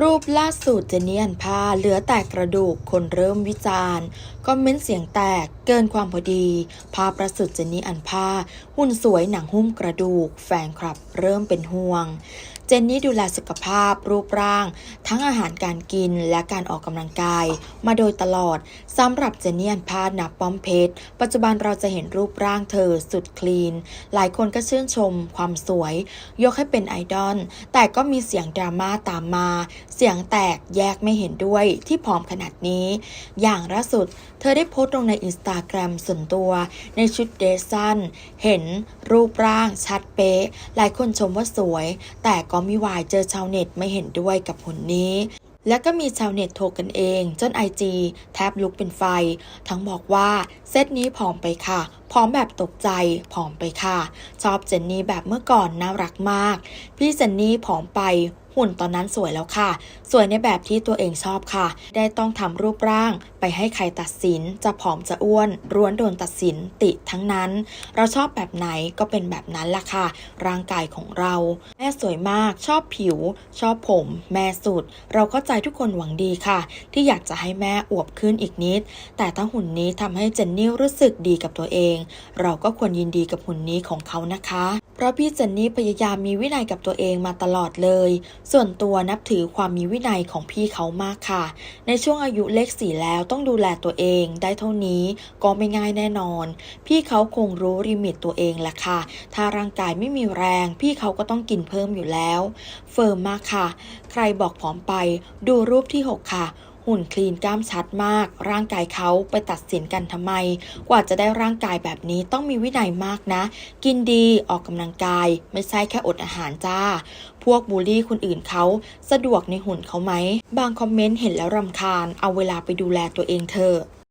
รูปล่าสุดเจนี่อันพาเหลือแต่กระดูกคนเริ่มวิจารณ์คอมเมนต์เสียงแตกเกินความพอดี ภาพประสุดเจนี่อันพาหุ่นสวยหนังหุ้มกระดูก แฟนคลับเริ่มเป็นห่วง จนนี่ดูแลสุขภาพ รูปร่าง ทั้งอาหารการกินและการออกกำลังกาย มาโดยตลอดสำหรับเจนนี่อันพานับป้อมเพชร ปัจจุบันเราจะเห็นรูปร่างเธอสุดคลีน หลายคนก็ชื่นชม ความสวย ยกให้เป็นไอดอล แต่ก็มีเสียงดราม่าตามมา เสียงแตกแยกไม่เห็นด้วยที่ผอมขนาดนี้ อย่างล่าสุด เธอได้โพสต์ลงในอินสตาแกรมส่วนตัว ในชุดเดรสสั้น เห็นรูปร่างชัดเป๊ะ หลายคนชมว่าสวย แต่ก็มิวายเจอชาวเน็ตไม่เห็นด้วยกับผลนนี้ และก็มีชาวเน็ตโทรกันเอง จนไอจีแทบลุกเป็นไฟ ทั้งบอกว่าเซตนี้ผอมไปค่ะผอมแบบตกใจผอมไปค่ะ ชอบเจนนี่แบบเมื่อก่อนน่ารักมาก พี่เจนนี่ผอมไป หุ่นตอนนั้นสวยแล้วค่ะ สวยในแบบที่ตัวเองชอบค่ะ ได้ต้องทำรูปร่างไปให้ใครตัดสิน จะผอมจะอ้วนร้วนโดนตัดสินติทั้งนั้น เราชอบแบบไหนก็เป็นแบบนั้นล่ะค่ะ ร่างกายของเรา แม่สวยมาก ชอบผิว ชอบผม แม่สุด เราเข้าใจทุกคนหวังดีค่ะ ที่อยากจะให้แม่อวบขึ้นอีกนิด แต่ถ้าหุ่นนี้ทำให้เจนนี่รู้สึกดีกับตัวเอง เราก็ควรยินดีกับหุ่นนี้ของเขานะคะ เพราะพี่เจนนี่พยายามมีวินัยกับตัวเองมาตลอดเลยส่วนตัวนับถือความมีวินัยของพี่เขามากค่ะ ในช่วงอายุเลขสี่แล้วต้องดูแลตัวเองได้เท่านี้ก็ไม่ง่ายแน่นอน พี่เขาคงรู้ลิมิตตัวเองแหละค่ะ ถ้าร่างกายไม่มีแรง พี่เขาก็ต้องกินเพิ่มอยู่แล้ว เฟิร์มมากค่ะ ใครบอกผอมไป ดูรูปที่ 6 ค่ะ หุ่นคลีนกล้ามชัดมาก ร่างกายเขาไปตัดสินกันทำไม กว่าจะได้ร่างกายแบบนี้ต้องมีวินัยมากนะ กินดีออกกำลังกาย ไม่ใช่แค่อดอาหารจ้า พวกบูลลี่คนอื่นเขาสะดวกในหุ่นเขาไหม บางคอมเมนต์เห็นแล้วรำคาญ เอาเวลาไปดูแลตัวเองเถอะ